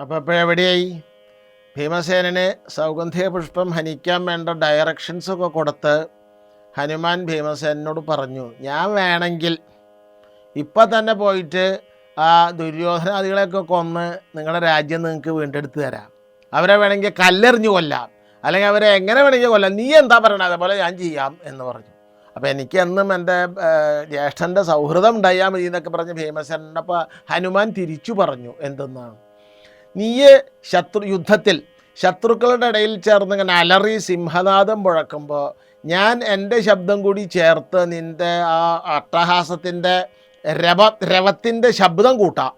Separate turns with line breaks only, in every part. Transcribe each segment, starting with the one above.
അപ്പോൾ എവിടെയായി ഭീമസേനന് സൗഗന്ധിക പുഷ്പം ഹനിക്കാൻ വേണ്ട ഡയറക്ഷൻസൊക്കെ കൊടുത്ത് ഹനുമാൻ ഭീമസേനോട് പറഞ്ഞു ഞാൻ വേണമെങ്കിൽ ഇപ്പം തന്നെ പോയിട്ട് ആ ദുര്യോധനാദികളെയൊക്കെ കൊന്ന് നിങ്ങളുടെ രാജ്യം നിങ്ങൾക്ക് വീണ്ടെടുത്ത് തരാം. അവരെ വേണമെങ്കിൽ കല്ലെറിഞ്ഞു കൊല്ലാം. അല്ലെങ്കിൽ അവരെ എങ്ങനെ വേണമെങ്കിൽ കൊല്ലാം. നീ എന്താ പറയണത് അതേപോലെ ഞാൻ ചെയ്യാം എന്ന് പറഞ്ഞു. അപ്പോൾ എനിക്ക് എന്നും എന്റെ ജ്യേഷ്ഠന്റെ സൗഹൃദം ഉണ്ടായാൽ മതി എന്നൊക്കെ പറഞ്ഞ് ഭീമസേനൻ അപ്പോൾ ഹനുമാൻ തിരിച്ചു പറഞ്ഞു എന്തെന്നാണ്. നീയ് ശത്രു യുദ്ധത്തിൽ ശത്രുക്കളുടെ ഇടയിൽ ചേർന്ന് ഇങ്ങനെ അലറി സിംഹനാദം മുഴക്കുമ്പോൾ ഞാൻ എന്റെ ശബ്ദം കൂടി ചേർത്ത് നിന്റെ ആ അട്ടഹാസത്തിന്റെ രവ രവത്തിന്റെ ശബ്ദം കൂട്ടാം.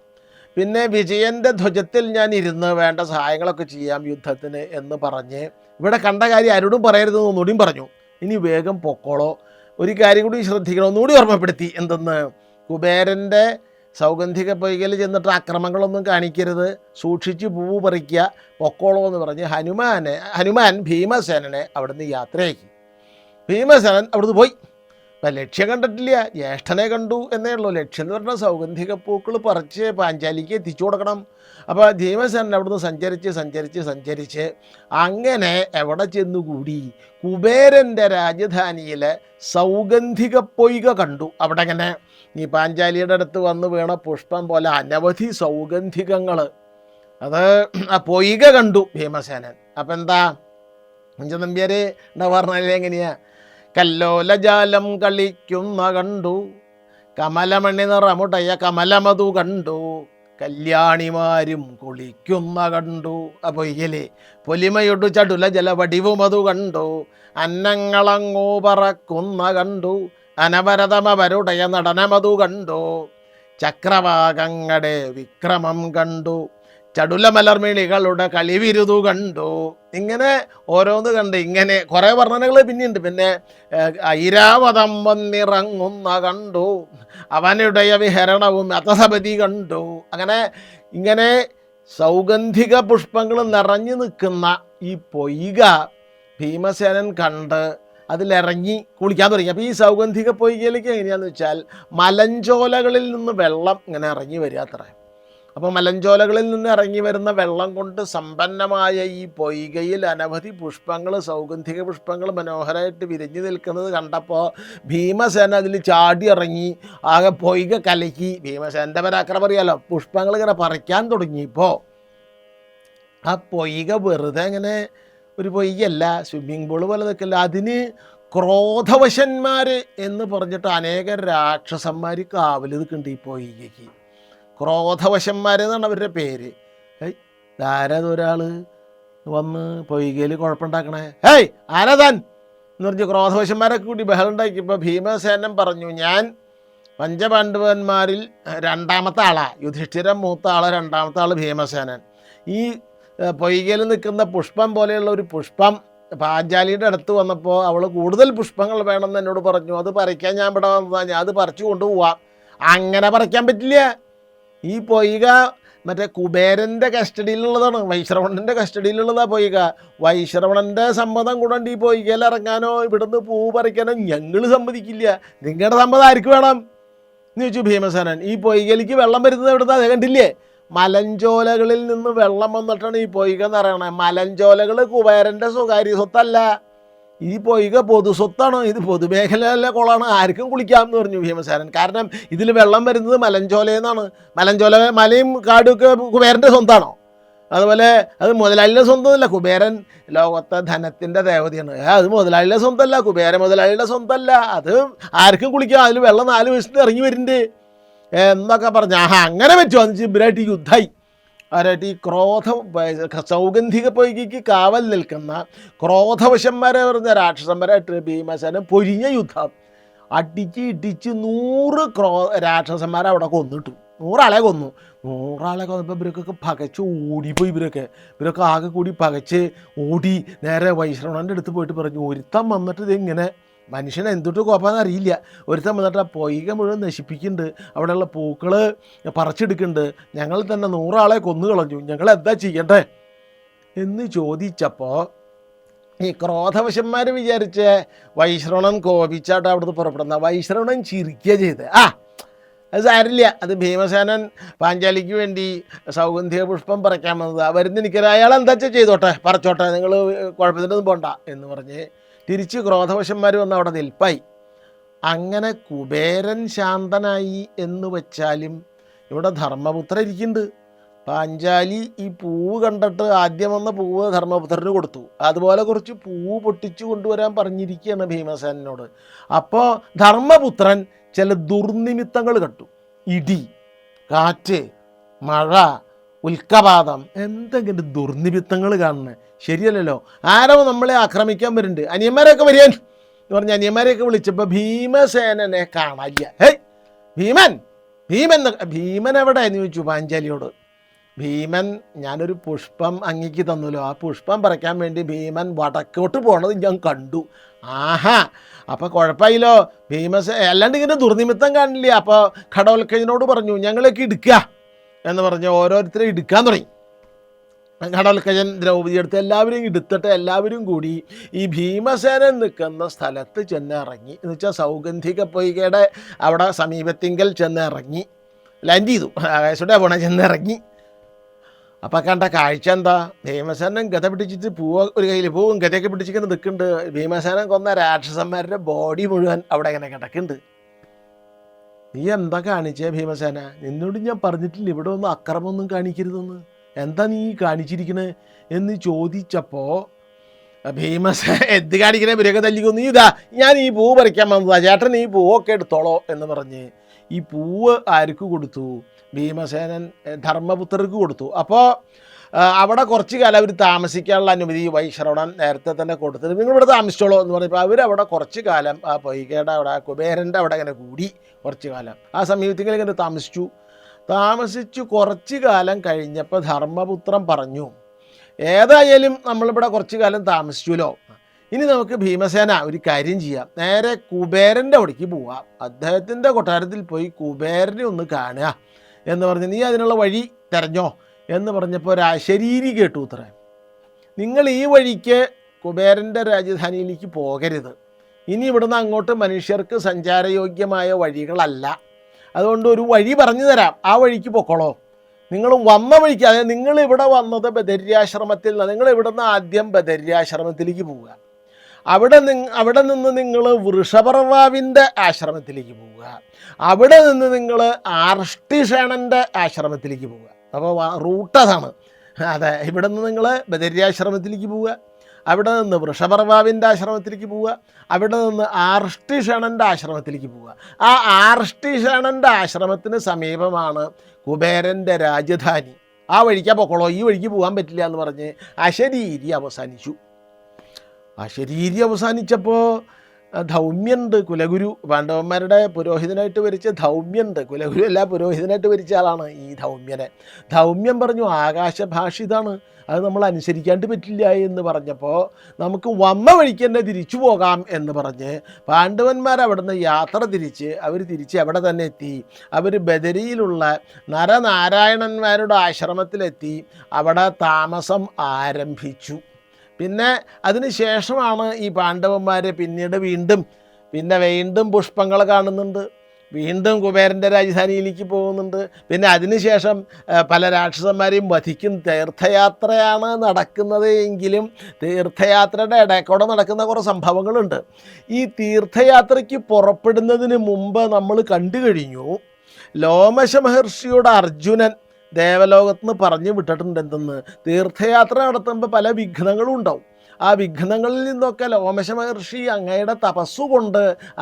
പിന്നെ വിജയന്റെ ധ്വജത്തിൽ ഞാൻ ഇരുന്ന് വേണ്ട സഹായങ്ങളൊക്കെ ചെയ്യാം യുദ്ധത്തിന് എന്ന് പറഞ്ഞ് ഇവിടെ കണ്ട കാര്യം ആരോടും പറയരുതെന്ന് ഒന്നുകൂടിയും പറഞ്ഞു. ഇനി വേഗം പൊക്കോളോ. ഒരു കാര്യം കൂടി ശ്രദ്ധിക്കണം ഒന്നുകൂടി ഓർമ്മപ്പെടുത്തി എന്തെന്ന്? കുബേരന്റെ സൗഗന്ധിക പൊയ്കൽ ചെന്നിട്ട് അക്രമങ്ങളൊന്നും കാണിക്കരുത്. സൂക്ഷിച്ച് പൂവ് പറിക്കുക പൊക്കോളോ എന്ന് പറഞ്ഞ് ഹനുമാനെ ഹനുമാൻ ഭീമസേനനെ അവിടുന്ന് യാത്രയാക്കി. ഭീമസേനൻ അവിടുന്ന് പോയി. അപ്പം ലക്ഷ്യം കണ്ടിട്ടില്ല ജ്യേഷ്ഠനെ കണ്ടു എന്നേ ഉള്ളൂ. ലക്ഷ്യം എന്ന് പറഞ്ഞാൽ സൗഗന്ധിക പൂക്കൾ പറിച്ച് പാഞ്ചാലിക്ക് എത്തിച്ചു കൊടുക്കണം. അപ്പോൾ ഭീമസേനൻ അവിടുന്ന് സഞ്ചരിച്ച് സഞ്ചരിച്ച് സഞ്ചരിച്ച് അങ്ങനെ എവിടെ ചെന്നുകൂടി കുബേരന്റെ രാജധാനിയിലെ സൗഗന്ധിക പൊയ്ക കണ്ടു. അവിടെ അങ്ങനെ ഈ പാഞ്ചാലിയുടെ അടുത്ത് വന്ന് വീണ പുഷ്പം പോലെ അനവധി സൗഗന്ധികങ്ങൾ. അത് ആ പൊയ്ക കണ്ടു ഭീമസേനൻ. അപ്പം എന്താ? കുഞ്ച നമ്പ്യാർ എന്താ പറഞ്ഞാലേ എങ്ങനെയാ? കല്ലോലജാലം കളിക്കുന്ന കണ്ടു. കമലമണി നിറമുടയ കമലമതു കണ്ടു. കല്യാണിമാരും കുളിക്കുന്ന കണ്ടു. അപ്പോൾ പൊയ്യലെ പൊലിമയൊടു ചടുല ജലവടിവുമതു കണ്ടു. അന്നങ്ങളങ്ങോ പറക്കുന്ന കണ്ടു. അനവരതമവരുടയ നടനമതു കണ്ടു. ചക്രവാകങ്ങളുടെ വിക്രമം കണ്ടു. ചടുലമലർമിളികളുടെ കളിവിരുതു കണ്ടു. ഇങ്ങനെ ഓരോന്ന് കണ്ട് ഇങ്ങനെ കുറേ വർണനകൾ പിന്നെയുണ്ട് പിന്നെ ഐരാവതം വന്നിറങ്ങുന്ന കണ്ടു. അവനുടയ വിഹരണവും അത്തസപതി കണ്ടു. അങ്ങനെ ഇങ്ങനെ സൗഗന്ധിക പുഷ്പങ്ങൾ നിറഞ്ഞു നിൽക്കുന്ന ഈ പൊയ്ക ഭീമസേനൻ കണ്ട് അതിലിറങ്ങി കുളിക്കാൻ തുടങ്ങി. അപ്പോൾ ഈ സൗഗന്ധിക പൊയ്കയിലേക്ക് എങ്ങനെയാണെന്ന് വെച്ചാൽ മലഞ്ചോലകളിൽ നിന്ന് വെള്ളം ഇങ്ങനെ ഇറങ്ങി വരിക അത്ര. അപ്പോൾ മലഞ്ചോലകളിൽ നിന്ന് ഇറങ്ങി വരുന്ന വെള്ളം കൊണ്ട് സമ്പന്നമായ ഈ പൊയ്കയിൽ അനവധി പുഷ്പങ്ങൾ സൗഗന്ധിക പുഷ്പങ്ങൾ മനോഹരമായിട്ട് വിരിഞ്ഞു നിൽക്കുന്നത് കണ്ടപ്പോൾ ഭീമസേന അതിൽ ചാടി ഇറങ്ങി. ആകെ പൊയ്ക കലക്കി. ഭീമസേന്റെ പരാക്രമം അറിയാലോ? പുഷ്പങ്ങൾ ഇങ്ങനെ പറിക്കാൻ തുടങ്ങിയപ്പോൾ ആ പൊയ്ക വെറുതെ ഇങ്ങനെ ഒരു പൊയ്യല്ല സ്വിമ്മിംഗ് പൂൾ പോലെ നിൽക്കില്ല. അതിന് ക്രോധവശന്മാർ എന്ന് പറഞ്ഞിട്ട് അനേക രാക്ഷസന്മാർ കാവൽ നിൽക്കുന്നുണ്ട് ഈ പൊയ്യക്ക് ക്രോധവശന്മാരെന്നാണ് അവരുടെ പേര്. ഏയ് ആരാത് ഒരാൾ വന്ന് പൊയ്കയിൽ കുഴപ്പമുണ്ടാക്കണേ. ഹേയ് ആരാതാൻ എന്ന് പറഞ്ഞ് ക്രോധവശന്മാരൊക്കെ കൂടി ബഹളം ഉണ്ടാക്കിയപ്പോൾ ഭീമസേനൻ പറഞ്ഞു ഞാൻ പഞ്ചപാണ്ഡവന്മാരിൽ രണ്ടാമത്തെ ആളാണ് യുധിഷ്ഠിരൻ മൂത്ത ആൾ രണ്ടാമത്തെ ആൾ ഭീമസേനൻ. ഈ പൊയ്കയിൽ നിൽക്കുന്ന പുഷ്പം പോലെയുള്ള ഒരു പുഷ്പം പാഞ്ചാലിയുടെ അടുത്ത് വന്നപ്പോൾ അവൾ കൂടുതൽ പുഷ്പങ്ങൾ വേണമെന്ന് എന്നോട് പറഞ്ഞു. അത് പറിക്കാൻ ഞാൻ ഇവിടെ വന്നതാണ് ഞാൻ അത് പറിച്ചു കൊണ്ടുപോവാം. അങ്ങനെ പറിക്കാൻ പറ്റില്ല. ഈ പൊയ്ക മറ്റേ കുബേരന്റെ കസ്റ്റഡിയിലുള്ളതാണ്. വൈശ്രവണന്റെ കസ്റ്റഡിയിലുള്ളതാണ് പൊയ്ക. വൈശ്രവണന്റെ സമ്മതം കൂടാണ്ട് ഈ പൊയ്കയിൽ ഇറങ്ങാനോ ഇവിടുന്ന് പൂ പറിക്കാനോ ഞങ്ങൾ സമ്മതിക്കില്ല. നിങ്ങളുടെ സമ്മതം ആർക്ക് വേണം? എന്ന് ചോദിച്ചു ഭീമസേനൻ. ഈ പൊയ്കലിക്ക് വെള്ളം വരുന്നത് എവിടുന്ന് അത് കണ്ടില്ലേ? മലഞ്ചോലകളിൽ നിന്ന് വെള്ളം വന്നിട്ടാണ് ഈ പൊയ്ക എന്ന് പറയണത് മലഞ്ചോലകൾ കുബേരന്റെ സ്വകാര്യ സ്വത്തല്ല. ഈ പൊയ്ക പൊതു സ്വത്താണ്. ഇത് പൊതുമേഖലയിലെ കുളമാണ്. ആർക്കും കുളിക്കാം എന്ന് പറഞ്ഞു ഭീമസേനൻ. കാരണം ഇതിൽ വെള്ളം വരുന്നത് മലഞ്ചോലയെന്നാണ്. മലഞ്ചോല മലയും കാടും ഒക്കെ കുബേരന്റെ സ്വന്തമാണോ അതുപോലെ അത് മുതലാളിയുടെ സ്വന്തമല്ല. കുബേരൻ ലോകത്തെ ധനത്തിന്റെ ദേവതയാണ്. അത് മുതലാളിയുടെ സ്വന്തമല്ല. കുബേര മുതലാളിയുടെ സ്വന്തമല്ല. അത് ആർക്കും കുളിക്കാം. അതിൽ വെള്ളം നാല് വയസ്സിന് ഇറങ്ങി വരുന്നുണ്ട്. എന്നൊക്കെ പറഞ്ഞ. ആഹാ അങ്ങനെ പറ്റുമോ എന്ന് ഇവരായിട്ട് യുദ്ധമായി. അവരായിട്ട് ഈ ക്രോധ സൗഗന്ധിക പൊയ്ക്ക് കാവൽ നിൽക്കുന്ന ക്രോധവശന്മാരെ പറഞ്ഞ രാക്ഷസന്മാരായിട്ട് ഭീമസേന പൊരിഞ്ഞ യുദ്ധം. അടിച്ച് ഇടിച്ച് നൂറ് ക്രോ രാക്ഷസന്മാരെ അവിടെ കൊന്നിട്ടു. നൂറാളെ കൊന്നു. നൂറാളെ കൊന്നപ്പോൾ ഇവരൊക്കെ പകച്ച് ഓടിപ്പോയി ഇവരൊക്കെ. ഇവരൊക്കെ ആകെ കൂടി പകച്ച് ഓടി നേരെ വൈശ്രവണന്റെ അടുത്ത് പോയിട്ട് പറഞ്ഞു ഒരുത്തം വന്നിട്ട് ഇതിങ്ങനെ മനുഷ്യനെ എന്തൊട്ട് കോപ്പാന്ന് അറിയില്ല. ഒരുത്തൻ വന്നിട്ട് പൊയ്ക മുഴുവൻ നശിപ്പിക്കുന്നുണ്ട് അവിടെയുള്ള പൂക്കൾ പറിച്ചെടുക്കുന്നുണ്ട് ഞങ്ങൾ തന്നെ നൂറാളെ കൊന്നു കളഞ്ഞു. ഞങ്ങൾ എന്താ ചെയ്യണ്ടേ? എന്ന് ചോദിച്ചപ്പോൾ ഈ ക്രോധവശന്മാർ വിചാരിച്ച് വൈശ്രവണൻ കോപിച്ചാട്ട് അവിടുന്ന് പുറപ്പെടുന്ന വൈശ്രവണൻ ചിരിക്കുക ചെയ്ത്. ആ അത് സാരില്ല അത് ഭീമസേനൻ പാഞ്ചാലിക്ക് വേണ്ടി സൗഗന്ധിക പുഷ്പം പറിക്കാൻ വന്നത്. വരുന്ന എനിക്കൊരു അയാൾ എന്താ ചെയ്തോട്ടെ? പറിച്ചോട്ടെ. നിങ്ങൾ കുഴപ്പത്തിനൊന്നും പോണ്ട എന്ന് പറഞ്ഞ് തിരിച്ച് ക്രോധവശന്മാർ വന്ന് അവിടെ നിൽപ്പായി. അങ്ങനെ കുബേരൻ ശാന്തനായി എന്ന് വെച്ചാലും ഇവിടെ ധർമ്മപുത്ര ഇരിക്കുന്നുണ്ട് പാഞ്ചാലി ഈ പൂവ് കണ്ടിട്ട് ആദ്യം വന്ന പൂവ് ധർമ്മപുത്രന് കൊടുത്തു. അതുപോലെ കുറച്ച് പൂവ് പൊട്ടിച്ചു കൊണ്ടുവരാൻ പറഞ്ഞിരിക്കുകയാണ് ഭീമസേനോട് അപ്പോൾ ധർമ്മപുത്രൻ ചില ദുർനിമിത്തങ്ങൾ കണ്ടു. ഇടി കാറ്റ് മഴ ഉൽക്കപാതം എന്തെങ്കിലും ദുർനിമിത്തങ്ങൾ കാണുന്നത് ശരിയല്ലല്ലോ. ആരോ നമ്മളെ ആക്രമിക്കാൻ വരുന്നുണ്ട്. അനിയന്മാരെയൊക്കെ വരിക. എന്ന് പറഞ്ഞ അനിയന്മാരെയൊക്കെ വിളിച്ചപ്പോൾ ഭീമസേനനെ കാണാനില്ല. ഹേയ് ഭീമൻ ഭീമൻ ഭീമൻ എവിടെ എന്ന് ചോദിച്ചു പാഞ്ചാലിയോട്. ഭീമൻ ഞാനൊരു പുഷ്പം അങ്ങിക്ക് തന്നല്ലോ. ആ പുഷ്പം പറിക്കാൻ വേണ്ടി ഭീമൻ വടക്കോട്ട് പോണത് ഞാൻ കണ്ടു. ആഹാ അപ്പോൾ കുഴപ്പമായില്ലോ. ഭീമസ അല്ലാണ്ട് ഇങ്ങനെ ദുർനിമിത്തം കാണില്ല? അപ്പോൾ ഘടവൽക്കജനോട് പറഞ്ഞു ഞങ്ങളൊക്കെ എടുക്കുക എന്ന് പറഞ്ഞ് ഓരോരുത്തരെ എടുക്കാൻ തുടങ്ങി. ഘടവൽക്കജൻ ദ്രൗപതി എടുത്ത് എല്ലാവരെയും എടുത്തിട്ട് എല്ലാവരും കൂടി ഈ ഭീമസേനൻ നിൽക്കുന്ന സ്ഥലത്ത് ചെന്നിറങ്ങി. എന്ന് വെച്ചാൽ സൗഗന്ധിക പൊയ്കയുടെ അവിടെ സമീപത്തിങ്കൽ ചെന്നിറങ്ങി. ലാൻഡ് ചെയ്തു. ആകാശോടെ പോണ ചെന്നിറങ്ങി. അപ്പം കണ്ട കാഴ്ച എന്താ? ഭീമസേനൻ ഗത പിടിച്ചിട്ട് പൂവ ഒരു കയ്യിൽ പൂവും ഗതയൊക്കെ പിടിച്ചിങ്ങനെ നിൽക്കുന്നുണ്ട്. ഭീമസേനൻ കൊന്ന രാക്ഷസന്മാരുടെ ബോഡി മുഴുവൻ അവിടെ ഇങ്ങനെ കിടക്കുന്നുണ്ട്. നീ എന്താ കാണിച്ചേ ഭീമസേന? നിന്നോട് ഞാൻ പറഞ്ഞിട്ടില്ല. ഇവിടെ ഒന്നും അക്രമമൊന്നും കാണിക്കരുതെന്ന്. എന്താ നീ കാണിച്ചിരിക്കണേ എന്ന് ചോദിച്ചപ്പോൾ ഭീമസ എന്ത് കാണിക്കണേ? ഇവരൊക്കെ തല്ലിക്കൊന്നു. നീ ഇതാ ഞാൻ ഈ പൂവ് പറിക്കാൻ വന്നതാ. ചേട്ടൻ ഈ പൂവൊക്കെ എടുത്തോളോ എന്ന് പറഞ്ഞ് ഈ പൂവ് ആർക്ക് കൊടുത്തു? ഭീമസേനൻ ധർമ്മപുത്രർക്ക് കൊടുത്തു. അപ്പോൾ അവിടെ കുറച്ച് കാലം അവർ താമസിക്കാനുള്ള അനുമതി വൈശ്രവണൻ നേരത്തെ തന്നെ കൊടുത്തിട്ട് നിങ്ങൾ ഇവിടെ താമസിച്ചോളൂ എന്ന് പറഞ്ഞപ്പോൾ അവരവിടെ കുറച്ച് കാലം ആ പൊയ്കയുടെ അവിടെ കുബേരന്റെ അവിടെ ഇങ്ങനെ കൂടി കുറച്ച് കാലം. ആ സമീപത്തിൽ ഇങ്ങനെ താമസിച്ചു. താമസിച്ചു കുറച്ച് കാലം കഴിഞ്ഞപ്പോൾ ധർമ്മപുത്രൻ പറഞ്ഞു ഏതായാലും നമ്മളിവിടെ കുറച്ച് കാലം താമസിച്ചുല്ലോ ഇനി നമുക്ക് ഭീമസേന ഒരു കാര്യം ചെയ്യാം. നേരെ കുബേരന്റെ അവിടേക്ക് പോവാം. അദ്ദേഹത്തിന്റെ കൊട്ടാരത്തിൽ പോയി കുബേരനെ ഒന്ന് കാണുക. എന്ന് പറഞ്ഞ് നീ അതിനുള്ള വഴി തിരഞ്ഞോ? എന്ന് പറഞ്ഞപ്പോൾ ഒരു അശരീരി കേട്ടു ഉത്തരേ നിങ്ങൾ ഈ വഴിക്ക് കുബേരന്റെ രാജധാനിയിലേക്ക് പോകരുത്. ഇനി ഇവിടുന്ന് അങ്ങോട്ട് മനുഷ്യർക്ക് സഞ്ചാരയോഗ്യമായ വഴികളല്ല. അതുകൊണ്ട് ഒരു വഴി പറഞ്ഞു തരാം. ആ വഴിക്ക് പൊക്കോളോ. നിങ്ങൾ വന്ന വഴിക്ക് അതായത് നിങ്ങൾ ഇവിടെ വന്നത് ബദര്യാശ്രമത്തിൽ നിങ്ങൾ നിന്ന് ആദ്യം ബദര്യാശ്രമത്തിലേക്ക് പോവുക. അവിടെ നിങ് അവിടെ നിന്ന് നിങ്ങൾ വൃഷഭർവാവിന്റെ ആശ്രമത്തിലേക്ക് പോവുക. അവിടെ നിന്ന് നിങ്ങൾ ആർഷ്ടിഷേണന്റെ ആശ്രമത്തിലേക്ക് പോവുക. അപ്പോൾ റൂട്ട് അതാണ്. അതെ ഇവിടെ നിന്ന് നിങ്ങൾ ബദര്യാശ്രമത്തിലേക്ക് പോവുക. അവിടെ നിന്ന് വൃഷപർവാവിന്റെ ആശ്രമത്തിലേക്ക് പോവുക. അവിടെ നിന്ന് ആർഷ്ടിഷണന്റെ ആശ്രമത്തിലേക്ക് പോവുക. ആ ആർഷ്ടിഷണന്റെ ആശ്രമത്തിന് സമീപമാണ് കുബേരന്റെ രാജധാനി. ആ വഴിക്കാ പൊക്കോളോ. ഈ വഴിക്ക് പോകാൻ പറ്റില്ല എന്ന് പറഞ്ഞ് അശരീരി അവസാനിച്ചു. അശരീരി അവസാനിച്ചപ്പോൾ ധൗമ്യുണ്ട് കുലഗുരു പാണ്ഡവന്മാരുടെ പുരോഹിതനായിട്ട് വരിച്ച ധൗമ്യന്ത് കുലഗുരു അല്ല പുരോഹിതനായിട്ട് വരിച്ച ആളാണ് ഈ ധൗമ്യനെ. ധൗമ്യം പറഞ്ഞു ആകാശഭാഷിതാണ് അത് നമ്മൾ അനുസരിക്കാണ്ട് പറ്റില്ല എന്ന് പറഞ്ഞപ്പോൾ നമുക്ക് വമ്മ വഴിക്ക് തന്നെ തിരിച്ചു പോകാം എന്ന് പറഞ്ഞ് പാണ്ഡവന്മാർ അവിടുന്ന് യാത്ര തിരിച്ച് അവർ തിരിച്ച് അവിടെ തന്നെ എത്തി? അവർ ബദരിയിലുള്ള നരനാരായണന്മാരുടെ ആശ്രമത്തിലെത്തി. അവിടെ താമസം ആരംഭിച്ചു. പിന്നെ അതിന് ശേഷമാണ് ഈ പാണ്ഡവന്മാരെ പിന്നീട് വീണ്ടും പിന്നെ വീണ്ടും പുഷ്പങ്ങൾ കാണുന്നുണ്ട്. വീണ്ടും കുബേരന്റെ രാജധാനിയിലേക്ക് പോകുന്നുണ്ട്. പിന്നെ അതിനുശേഷം പല രാക്ഷസന്മാരെയും വധിക്കും. തീർത്ഥയാത്രയാണ് നടക്കുന്നത് എങ്കിലും തീർത്ഥയാത്രയുടെ ഇടയ്ക്കൂടെ നടക്കുന്ന കുറേ സംഭവങ്ങളുണ്ട്. ഈ തീർത്ഥയാത്രയ്ക്ക് പുറപ്പെടുന്നതിന് മുമ്പ് നമ്മൾ കണ്ടു കഴിഞ്ഞു ലോമശ മഹർഷിയുടെ അർജുനൻ ദേവലോകത്ത് നിന്ന് പറഞ്ഞു വിട്ടിട്ടുണ്ട് എന്തെന്ന്. തീർത്ഥയാത്ര നടത്തുമ്പോൾ പല വിഘ്നങ്ങളും ഉണ്ടാവും. ആ വിഘ്നങ്ങളിൽ നിന്നൊക്കെ ലോമശ മഹർഷി അങ്ങയുടെ തപസ്സുകൊണ്ട്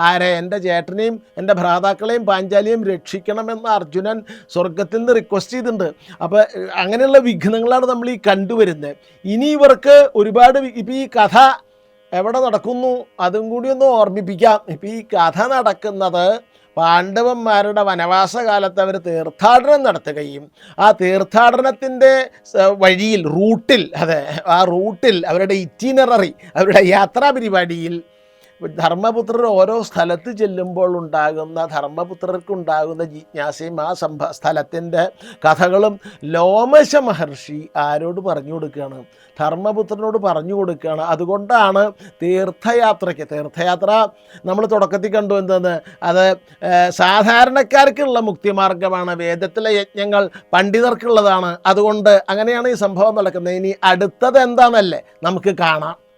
ആരെ എന്റെ ചേട്ടനെയും എന്റെ ഭ്രാതാക്കളെയും പാഞ്ചാലിയും രക്ഷിക്കണമെന്ന് അർജുനൻ സ്വർഗത്തിൽ നിന്ന് റിക്വസ്റ്റ് ചെയ്തിട്ടുണ്ട് അപ്പോൾ അങ്ങനെയുള്ള വിഘ്നങ്ങളാണ് നമ്മൾ ഈ കണ്ടുവരുന്നത്. ഇനി ഇവർക്ക് ഒരുപാട് ഇപ്പം ഈ കഥ എവിടെ നടക്കുന്നു? അതും കൂടി ഒന്ന് ഓർമ്മിപ്പിക്കാം. ഇപ്പം ഈ കഥ നടക്കുന്നത് പാണ്ഡവന്മാരുടെ വനവാസകാലത്ത് അവർ തീർത്ഥാടനം നടത്തുകയും ആ തീർത്ഥാടനത്തിന്റെ വഴിയിൽ റൂട്ടിൽ അതെ ആ റൂട്ടിൽ അവരുടെ ഇറ്റിനററി അവരുടെ യാത്രാ പരിപാടിയിൽ ധർമ്മപുത്രർ ഓരോ സ്ഥലത്ത് ചെല്ലുമ്പോൾ ഉണ്ടാകുന്ന ധർമ്മപുത്രർക്കുണ്ടാകുന്ന ജിജ്ഞാസയും ആ സംഭ സ്ഥലത്തിന്റെ കഥകളും ലോമശ മഹർഷി ആരോട് പറഞ്ഞു കൊടുക്കുകയാണ്. ധർമ്മപുത്രനോട് പറഞ്ഞു കൊടുക്കുകയാണ്. അതുകൊണ്ടാണ് തീർത്ഥയാത്രയ്ക്ക് തീർത്ഥയാത്ര നമ്മൾ തുടക്കത്തിൽ കണ്ടു എന്തെന്ന്? അത് സാധാരണക്കാർക്കുള്ള മുക്തിമാർഗമാണ്. വേദത്തിലെ യജ്ഞങ്ങൾ പണ്ഡിതർക്കുള്ളതാണ്. അതുകൊണ്ട് അങ്ങനെയാണ് ഈ സംഭവം നടക്കുന്നത്. ഇനി അടുത്തത് എന്താണെന്നല്ലേ നമുക്ക് കാണാം.